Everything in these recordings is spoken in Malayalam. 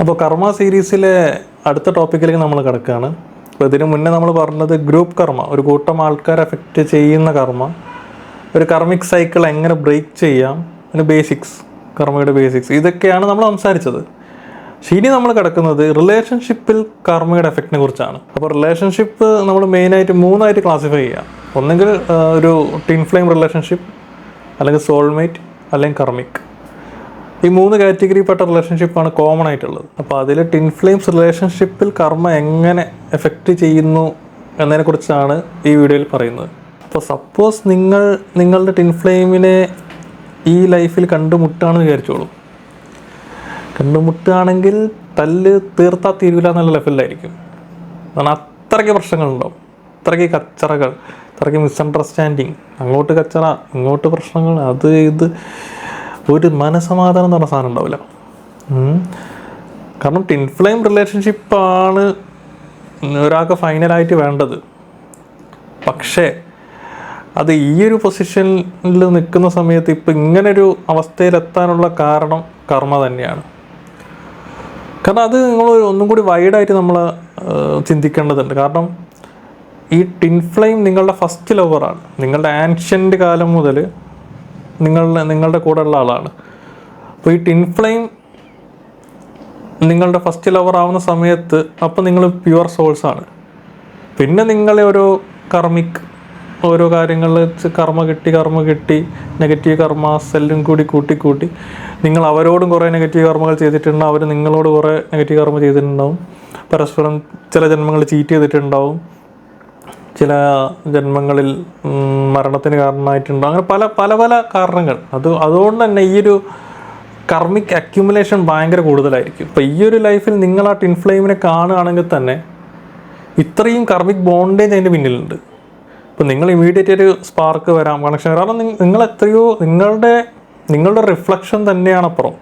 അപ്പോൾ കർമ്മ സീരീസിലെ അടുത്ത ടോപ്പിക്കിലേക്ക് നമ്മൾ കിടക്കുകയാണ്. അപ്പോൾ ഇതിനു മുന്നേ നമ്മൾ പറഞ്ഞത് ഗ്രൂപ്പ് കർമ്മ ഒരു കൂട്ടം ആൾക്കാർ എഫക്റ്റ് ചെയ്യുന്ന കർമ്മ ഒരു കർമ്മിക് സൈക്കിൾ എങ്ങനെ ബ്രേക്ക് ചെയ്യാം അതിന് ബേസിക്സ് കർമ്മയുടെ ബേസിക്സ് ഇതൊക്കെയാണ് നമ്മൾ സംസാരിച്ചത്. പക്ഷേ ഇനി നമ്മൾ കിടക്കുന്നത് റിലേഷൻഷിപ്പിൽ കർമ്മയുടെ എഫക്റ്റിനെ കുറിച്ചാണ്. അപ്പോൾ റിലേഷൻഷിപ്പ് നമ്മൾ മെയിനായിട്ട് മൂന്നായിട്ട് ക്ലാസിഫൈ ചെയ്യാം. ഒന്നെങ്കിൽ ഒരു ടിൻ ഫ്ലെയിം റിലേഷൻഷിപ്പ് അല്ലെങ്കിൽ സോൾമേറ്റ് അല്ലെങ്കിൽ കർമ്മിക്. ഈ മൂന്ന് കാറ്റഗറിപ്പെട്ട റിലേഷൻഷിപ്പാണ് കോമൺ ആയിട്ടുള്ളത്. അപ്പോൾ അതിൽ ടിൻ ഫ്ലെയിംസ് റിലേഷൻഷിപ്പിൽ കർമ്മ എങ്ങനെ എഫക്റ്റ് ചെയ്യുന്നു എന്നതിനെക്കുറിച്ചാണ് ഈ വീഡിയോയിൽ പറയുന്നത്. അപ്പോൾ സപ്പോസ് നിങ്ങൾ നിങ്ങളുടെ ടിൻ ഫ്ലെയിമിനെ ഈ ലൈഫിൽ കണ്ടുമുട്ടുകയാണെന്ന് വിചാരിച്ചോളൂ. കണ്ടുമുട്ടുകയാണെങ്കിൽ തല്ല് തീർത്താ തീരൂല എന്നുള്ള ലെവലിലായിരിക്കും കാരണം അത്രയ്ക്ക് പ്രശ്നങ്ങളുണ്ടാവും. അത്രയ്ക്ക് കച്ചറകൾ അത്രയ്ക്ക് മിസ്അണ്ടർസ്റ്റാൻഡിങ് അങ്ങോട്ട് കച്ചറ ഇങ്ങോട്ട് പ്രശ്നങ്ങൾ അത് ഇത്. ഒരു മനസമാധാനം എന്ന് പറഞ്ഞ സാധനം ഉണ്ടാവില്ല. കാരണം ടിൻ ഫ്ലെയിം റിലേഷൻഷിപ്പാണ് ഒരാൾക്ക് ഫൈനലായിട്ട് വേണ്ടത്. പക്ഷേ അത് ഈ ഒരു പൊസിഷനിൽ നിൽക്കുന്ന സമയത്ത് ഇപ്പം ഇങ്ങനൊരു അവസ്ഥയിലെത്താനുള്ള കാരണം കർമ്മ തന്നെയാണ്. കാരണം അത് നിങ്ങൾ ഒന്നും കൂടി വൈഡായിട്ട് നമ്മൾ ചിന്തിക്കേണ്ടതുണ്ട്. കാരണം ഈ ടിൻ ഫ്ലെയിം നിങ്ങളുടെ ഫസ്റ്റ് ലവറാണ് നിങ്ങളുടെ ആൻഷ്യന്റ് കാലം മുതൽ നിങ്ങളുടെ നിങ്ങളുടെ കൂടെ ഉള്ള ആളാണ്. അപ്പോൾ ഈ ടിൻ ഫ്ലെയിം നിങ്ങളുടെ ഫസ്റ്റ് ലവർ ആവുന്ന സമയത്ത് അപ്പോൾ നിങ്ങൾ പ്യുവർ സോൾസാണ് പിന്നെ നിങ്ങളെ ഒരു കർമ്മിക് ഓരോ കാര്യങ്ങളിൽ കർമ്മ കിട്ടി കർമ്മ കിട്ടി നെഗറ്റീവ് കർമ്മ സെല്ലും കൂടി കൂട്ടി കൂട്ടി. നിങ്ങൾ അവരോടും കുറേ നെഗറ്റീവ് കർമ്മകൾ ചെയ്തിട്ടുണ്ടാവും. അവർ നിങ്ങളോട് കുറേ നെഗറ്റീവ് കർമ്മ ചെയ്തിട്ടുണ്ടാവും. പരസ്പരം ചില ജന്മങ്ങൾ ചീറ്റ് ചെയ്തിട്ടുണ്ടാവും. ചില ജന്മങ്ങളിൽ മരണത്തിന് കാരണമായിട്ടുണ്ട്? അങ്ങനെ പല പല പല കാരണങ്ങൾ. അത് അതുകൊണ്ട് തന്നെ ഈ ഒരു കർമ്മിക് അക്യുമുലേഷൻ ഭയങ്കര കൂടുതലായിരിക്കും. ഇപ്പം ഈ ഒരു ലൈഫിൽ നിങ്ങൾ ആ ടിൻ ഫ്ലെയിമിനെ കാണുകയാണെങ്കിൽ തന്നെ ഇത്രയും കർമ്മിക് ബോണ്ടേജ് അതിന്റെ പിന്നിലുണ്ട്. ഇപ്പം നിങ്ങൾ ഇമീഡിയറ്റ് ഒരു സ്പാർക്ക് വരാം കണക്ഷൻ കാരണം നിങ്ങൾ എത്രയോ നിങ്ങളുടെ നിങ്ങളുടെ റിഫ്ലക്ഷൻ തന്നെയാണ് അപ്പുറം.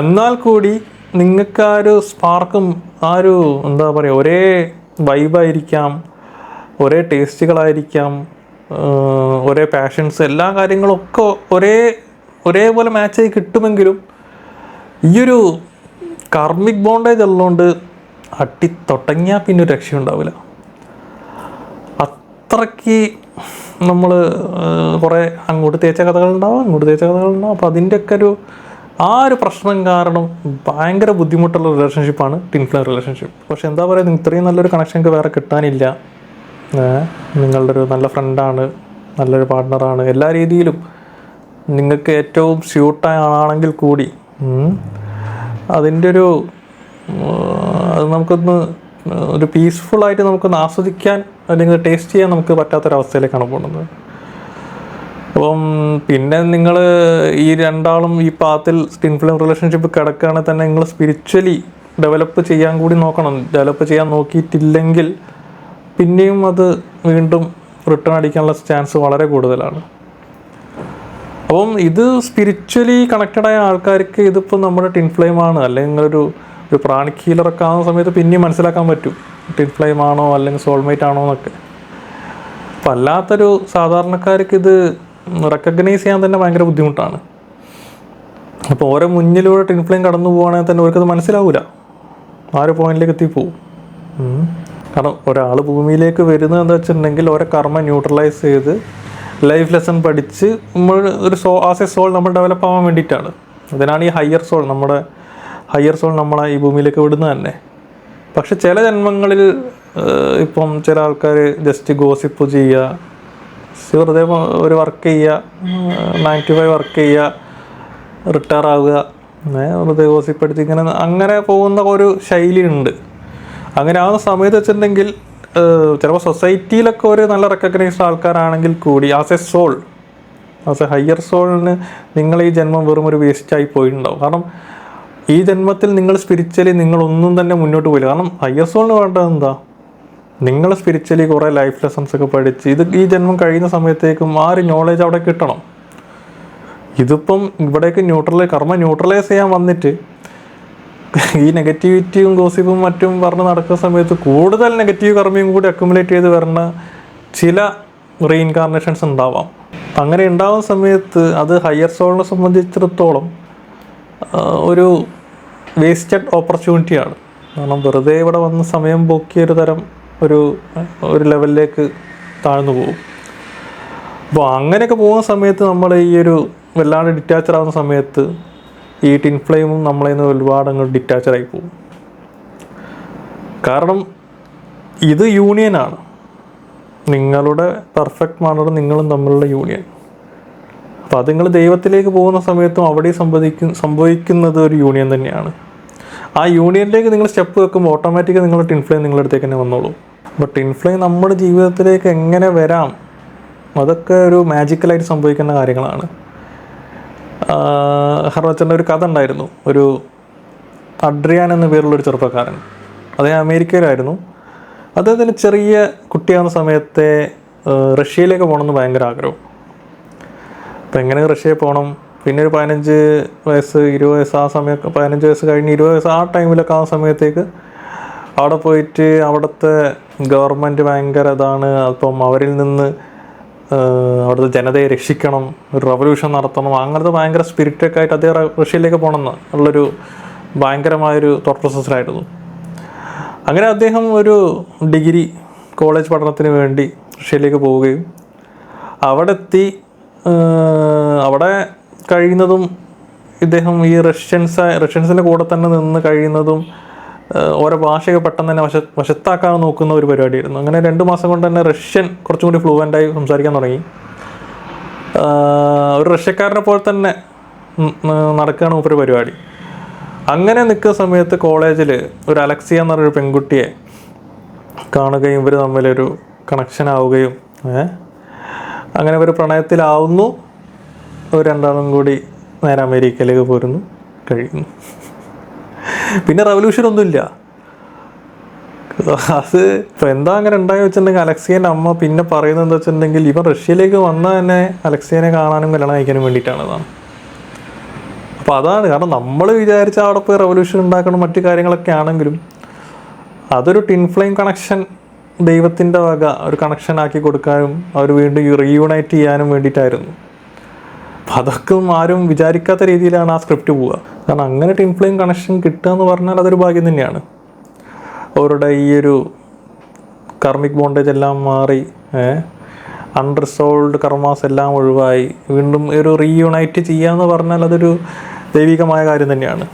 എന്നാൽ കൂടി നിങ്ങൾക്ക് ആ ഒരു സ്പാർക്കും ആ ഒരു എന്താ പറയുക ഒരേ വൈബായിരിക്കാം ഒരേ ടേസ്റ്റുകളായിരിക്കാം ഒരേ പാഷൻസ് എല്ലാ കാര്യങ്ങളും ഒക്കെ ഒരേ ഒരേപോലെ മാച്ചായി കിട്ടുമെങ്കിലും ഈ ഒരു കാർമിക് ബോണ്ടേജ് ഉള്ളതുകൊണ്ട് അട്ടി തൊട്ടങ്ങിയാൽ പിന്നെ ഒരു രക്ഷയുണ്ടാവില്ല. അത്രയ്ക്ക് നമ്മൾ കുറേ അങ്ങോട്ട് തേച്ച കഥകൾ കഥകളുണ്ടാവും അങ്ങോട്ട് തേച്ച കഥകളുണ്ടാവും. അപ്പോൾ അതിന്റെയൊക്കെ ഒരു ആ ഒരു പ്രശ്നം കാരണം ഭയങ്കര ബുദ്ധിമുട്ടുള്ള റിലേഷൻഷിപ്പാണ് ടിൻഫ്ലർ റിലേഷൻഷിപ്പ് പക്ഷെ എന്താ പറയുക ഇത്രയും നല്ലൊരു കണക്ഷൻ വേറെ കിട്ടാനില്ല. നിങ്ങളുടെ ഒരു നല്ല ഫ്രണ്ടാണ് നല്ലൊരു പാർട്ട്ണറാണ് എല്ലാ രീതിയിലും നിങ്ങൾക്ക് ഏറ്റവും സ്യൂട്ടാണെങ്കിൽ കൂടി അതിന്റെ ഒരു അത് നമുക്കൊന്ന് ഒരു പീസ്ഫുള്ളായിട്ട് നമുക്കൊന്ന് ആസ്വദിക്കാൻ അല്ലെങ്കിൽ ടേസ്റ്റ് ചെയ്യാൻ നമുക്ക് പറ്റാത്തൊരവസ്ഥയിലേക്കാണ് പോകുന്നത്. അപ്പം പിന്നെ നിങ്ങൾ ഈ രണ്ടാളും ഈ പാത്തിൽ സ്കിൻ ഫിലിം റിലേഷൻഷിപ്പ് കിടക്കുകയാണെങ്കിൽ തന്നെ നിങ്ങൾ സ്പിരിച്വലി ഡെവലപ്പ് ചെയ്യാൻ കൂടി നോക്കണം. ഡെവലപ്പ് ചെയ്യാൻ നോക്കിയിട്ടില്ലെങ്കിൽ പിന്നെയും അത് വീണ്ടും റിട്ടേൺ അടിക്കാനുള്ള ചാൻസ് വളരെ കൂടുതലാണ്. അപ്പം ഇത് സ്പിരിച്വലി കണക്റ്റഡ് ആയ ആൾക്കാർക്ക് ഇതിപ്പോൾ നമ്മുടെ ടിൻ ഫ്ലെയിം ആണ്. അല്ലെങ്കിൽ ഒരു ഒരു പ്രാണിക് ഹീലറൊക്കെ ആവുന്ന സമയത്ത് പിന്നെയും മനസ്സിലാക്കാൻ പറ്റും. ടിൻ ഫ്ലെയിം ആണോ അല്ലെങ്കിൽ സോൾമേറ്റ് ആണോ എന്നൊക്കെ. അപ്പം അല്ലാത്തൊരു സാധാരണക്കാർക്ക് ഇത് റെക്കഗ്നൈസ് ചെയ്യാൻ തന്നെ ഭയങ്കര ബുദ്ധിമുട്ടാണ്. അപ്പോൾ ഓരോ മുന്നിലൂടെ ടിൻ ഫ്ലെയിം കടന്നു പോവുകയാണെങ്കിൽ തന്നെ അവർക്കത് മനസ്സിലാവില്ല ആ ഒരു പോയിന്റിലേക്ക് എത്തിപ്പോവും. കാരണം ഒരാൾ ഭൂമിയിലേക്ക് വരുന്നത് എന്താ വെച്ചിട്ടുണ്ടെങ്കിൽ ഓരോ കർമ്മ ന്യൂട്രലൈസ് ചെയ്ത് ലൈഫ് ലെസൺ പഠിച്ച് നമ്മൾ ഒരു സോ ആസ് എ സോൾ നമ്മൾ ഡെവലപ്പ് ആവാൻ വേണ്ടിയിട്ടാണ്. അതിനാണ് ഈ ഹയർ സോൾ നമ്മുടെ ഹയർ സോൾ നമ്മളെ ഈ ഭൂമിയിലേക്ക് വിടുന്നത് തന്നെ. പക്ഷെ ചില ജന്മങ്ങളിൽ ഇപ്പം ചില ആൾക്കാർ ജസ്റ്റ് ഗോസിപ്പ് ചെയ്യുക വെറുതെ ഒരു വർക്ക് ചെയ്യുക നയൻ ടു ഫൈവ് വർക്ക് ചെയ്യുക റിട്ടയർ ആവുക വെറുതെ ഗോസിപ്പ് അടിച്ച് ഇങ്ങനെ അങ്ങനെ പോകുന്ന ഒരു ശൈലി ഉണ്ട് അങ്ങനെ ആവുന്ന സമയത്ത് വെച്ചിട്ടുണ്ടെങ്കിൽ ചിലപ്പോൾ സൊസൈറ്റിയിലൊക്കെ ഒരു നല്ല റെക്കഗ്നൈസ്ഡ് ആൾക്കാരാണെങ്കിൽ കൂടി as a soul as a higher സോളിന് നിങ്ങൾ ഈ ജന്മം വെറും ഒരു വേസ്റ്റായി പോയിട്ടുണ്ടാവും. കാരണം ഈ ജന്മത്തിൽ നിങ്ങൾ സ്പിരിച്വലി നിങ്ങളൊന്നും തന്നെ മുന്നോട്ട് പോയില്ല. കാരണം ഹയർ സോളിന് വേണ്ടത് എന്താ? നിങ്ങൾ സ്പിരിച്വലി കുറേ ലൈഫ് ലെസൺസ് ഒക്കെ പഠിച്ച് ഇത് ഈ ജന്മം കഴിയുന്ന സമയത്തേക്കും ആ ഒരു നോളേജ് അവിടെ കിട്ടണം. ഇതിപ്പം ഇവിടേക്ക് ന്യൂട്രലൈ കർമ്മ ന്യൂട്രലൈസ് ചെയ്യാൻ വന്നിട്ട് ഈ നെഗറ്റിവിറ്റിയും ഗോസിപ്പും മറ്റും പറഞ്ഞ് നടക്കുന്ന സമയത്ത് കൂടുതൽ നെഗറ്റീവ് കർമ്മയും കൂടി അക്യുമുലേറ്റ് ചെയ്ത് വരുന്ന ചില റീഇൻകാർണേഷൻസ് ഉണ്ടാവാം. അങ്ങനെ ഉണ്ടാവുന്ന സമയത്ത് അത് ഹയർ സോളിനെ സംബന്ധിച്ചിടത്തോളം ഒരു വേസ്റ്റഡ് ഓപ്പർച്യൂണിറ്റിയാണ് കാരണം വെറുതെ ഇവിടെ വന്ന് സമയം പോക്കിയ ഒരു തരം ഒരു ഒരു ലെവലിലേക്ക് താഴ്ന്നു പോകും. അപ്പോൾ അങ്ങനെയൊക്കെ പോകുന്ന സമയത്ത് നമ്മൾ ഈ ഒരു വല്ലാണ്ട് ഡിറ്റാച്ചർ ആവുന്ന സമയത്ത് ഈ ടിൻ ഫ്ലെയിമും നമ്മളെ നിന്ന് ഒരുപാട് അങ്ങോട്ട് ഡിറ്റാച്ചർ ആയി പോകും. കാരണം ഇത് യൂണിയനാണ് നിങ്ങളുടെ പെർഫെക്റ്റ് മാനറും നിങ്ങളും തമ്മിലുള്ള യൂണിയൻ അപ്പോൾ അത് നിങ്ങൾ ദൈവത്തിലേക്ക് പോകുന്ന സമയത്തും അവിടെ സംഭവിക്കും സംഭവിക്കുന്നത് ഒരു യൂണിയൻ തന്നെയാണ്. ആ യൂണിയനിലേക്ക് നിങ്ങൾ സ്റ്റെപ്പ് വെക്കുമ്പോൾ ഓട്ടോമാറ്റിക്കായി നിങ്ങളുടെ ടിൻ ഫ്ലെയിം നിങ്ങളുടെ അടുത്തേക്ക് തന്നെ വന്നോളൂ. അപ്പോൾ ടിൻ ഫ്ലെയിം നമ്മുടെ ജീവിതത്തിലേക്ക് എങ്ങനെ വരാം? അതൊക്കെ ഒരു മാജിക്കലായിട്ട് സംഭവിക്കുന്ന കാര്യങ്ങളാണ്. ഹർവച്ചന്റെ ഒരു കഥ ഉണ്ടായിരുന്നു. ഒരു അഡ്രിയാൻ എന്ന പേരുള്ള ഒരു ചെറുപ്പക്കാരൻ. അദ്ദേഹം അമേരിക്കയിലായിരുന്നു. അദ്ദേഹത്തിന് ചെറിയ കുട്ടിയാവുന്ന സമയത്തെ റഷ്യയിലേക്ക് പോകണമെന്ന് ഭയങ്കര ആഗ്രഹം. അപ്പം എങ്ങനെ റഷ്യയിൽ പോകണം? പിന്നെ ഒരു പതിനഞ്ച് വയസ്സ് ഇരുപത് വയസ്സ് ആ സമയമൊക്കെ പതിനഞ്ച് വയസ്സ് കഴിഞ്ഞ് ഇരുപത് വയസ്സ് ആ ടൈമിലൊക്കെ ആ സമയത്തേക്ക് അവിടെ പോയിട്ട് അവിടുത്തെ ഗവൺമെന്റ് ഭയങ്കര ഇതാണ്. അപ്പം അവരിൽ നിന്ന് അവിടുത്തെ ജനതയെ രക്ഷിക്കണം ഒരു റവല്യൂഷൻ നടത്തണം അങ്ങനത്തെ ഭയങ്കര സ്പിരിറ്റൊക്കെ ആയിട്ട് അദ്ദേഹം റഷ്യയിലേക്ക് പോകണമെന്ന് ഉള്ളൊരു ഭയങ്കരമായൊരു തോട്ട് പ്രോസസ്സിലായിരുന്നു അങ്ങനെ അദ്ദേഹം ഒരു ഡിഗ്രി കോളേജ് പഠനത്തിന് വേണ്ടി റഷ്യയിലേക്ക് പോവുകയും അവിടെ എത്തി അവിടെ കഴിയുന്നതും ഇദ്ദേഹം ഈ റഷ്യൻസ് റഷ്യൻസിന്റെ കൂടെ തന്നെ നിന്ന് കഴിയുന്നതും ഓരോ ഭാഷയൊക്കെ പെട്ടെന്ന് തന്നെ വശ വശത്താക്കാൻ നോക്കുന്ന ഒരു പരിപാടിയായിരുന്നു. അങ്ങനെ രണ്ട് മാസം കൊണ്ട് തന്നെ റഷ്യൻ കുറച്ചും കൂടി ഫ്ലുവന്റായി സംസാരിക്കാൻ തുടങ്ങി. ഒരു റഷ്യക്കാരനെ പോലെ തന്നെ നടക്കുകയാണ് മൂപ്പര് പരിപാടി. അങ്ങനെ നിൽക്കുന്ന സമയത്ത് കോളേജിൽ ഒരു അലക്സിയ എന്ന് പറഞ്ഞൊരു പെൺകുട്ടിയെ കാണുകയും ഇവർ തമ്മിലൊരു കണക്ഷൻ ആവുകയും അങ്ങനെ ഇവർ പ്രണയത്തിലാവുന്നു. ഒരു രണ്ടാളും കൂടി നേരെ അമേരിക്കയിലേക്ക് പോരുന്നു. കഴിയുന്നു. പിന്നെ റവല്യൂഷൻ ഒന്നുമില്ല. അത് ഇപ്പൊ എന്താ അങ്ങനെ ഉണ്ടായി വെച്ചിട്ടുണ്ടെങ്കിൽ അലക്സിയന്റെ അമ്മ പിന്നെ പറയുന്നത് എന്താ വെച്ചിട്ടുണ്ടെങ്കിൽ ഇവൻ റഷ്യയിലേക്ക് വന്ന തന്നെ അലക്സിയനെ കാണാനും കല്യാണം കഴിക്കാനും വേണ്ടിയിട്ടാണ് അപ്പോൾ അതാണ്. കാരണം നമ്മൾ വിചാരിച്ച അവിടെ പോയി റവല്യൂഷൻ ഉണ്ടാക്കണം മറ്റു കാര്യങ്ങളൊക്കെ ആണെങ്കിലും അതൊരു ടിൻ ഫ്ലെയിം കണക്ഷൻ ദൈവത്തിന്റെ വക ഒരു കണക്ഷൻ ആക്കി കൊടുക്കാനും അവർ വീണ്ടും റീയൂണൈറ്റ് ചെയ്യാനും വേണ്ടിയിട്ടായിരുന്നു. അപ്പം അതൊക്കെ ആരും വിചാരിക്കാത്ത രീതിയിലാണ് ആ സ്ക്രിപ്റ്റ് പോവുക. കാരണം അങ്ങനെ ടിൻ ഫ്ലെയിം കണക്ഷൻ കിട്ടുക എന്ന് പറഞ്ഞാൽ അതൊരു ഭാഗ്യം തന്നെയാണ്. അവരുടെ ഈ ഒരു കർമ്മിക് ബോണ്ടേജ് എല്ലാം മാറി അൺറിസോൾവ്ഡ് കർമാസ് എല്ലാം ഒഴിവായി വീണ്ടും ഒരു റീയൂണൈറ്റ് ചെയ്യാമെന്ന് പറഞ്ഞാൽ അതൊരു ദൈവികമായ കാര്യം തന്നെയാണ്.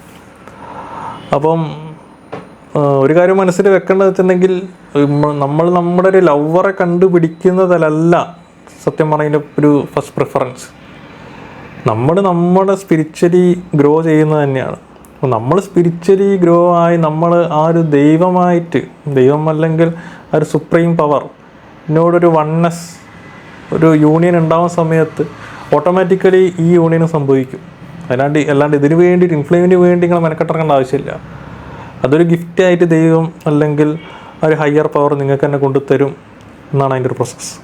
അപ്പം ഒരു കാര്യം മനസ്സിൽ വെക്കേണ്ടത് വെച്ചിട്ടുണ്ടെങ്കിൽ നമ്മൾ നമ്മുടെ ഒരു ലവറെ കണ്ടുപിടിക്കുന്നതല്ല സത്യം പറഞ്ഞതിന്റെ ഒരു ഫസ്റ്റ് പ്രിഫറൻസ് നമ്മൾ നമ്മുടെ സ്പിരിച്വലി ഗ്രോ ചെയ്യുന്നത് തന്നെയാണ്. അപ്പോൾ നമ്മൾ സ്പിരിച്വലി ഗ്രോ ആയി നമ്മൾ ആ ഒരു ദൈവമായിട്ട് ദൈവം അല്ലെങ്കിൽ ആ ഒരു സുപ്രീം പവർ എന്നോടൊരു വണ്ണസ് ഒരു യൂണിയൻ ഉണ്ടാവുന്ന സമയത്ത് ഓട്ടോമാറ്റിക്കലി ഈ യൂണിയൻ സംഭവിക്കും. അല്ലാണ്ട് അല്ലാണ്ട് ഇതിന് വേണ്ടിയിട്ട് ഇൻഫ്ലുവിന് വേണ്ടി നിങ്ങൾ മെനക്കെട്ടിറങ്ങേണ്ട ആവശ്യമില്ല. അതൊരു ഗിഫ്റ്റായിട്ട് ദൈവം അല്ലെങ്കിൽ ഒരു ഹയർ പവർ നിങ്ങൾക്ക് തന്നെ കൊണ്ടുതരും എന്നാണ് അതിന്റെ ഒരു പ്രോസസ്സ്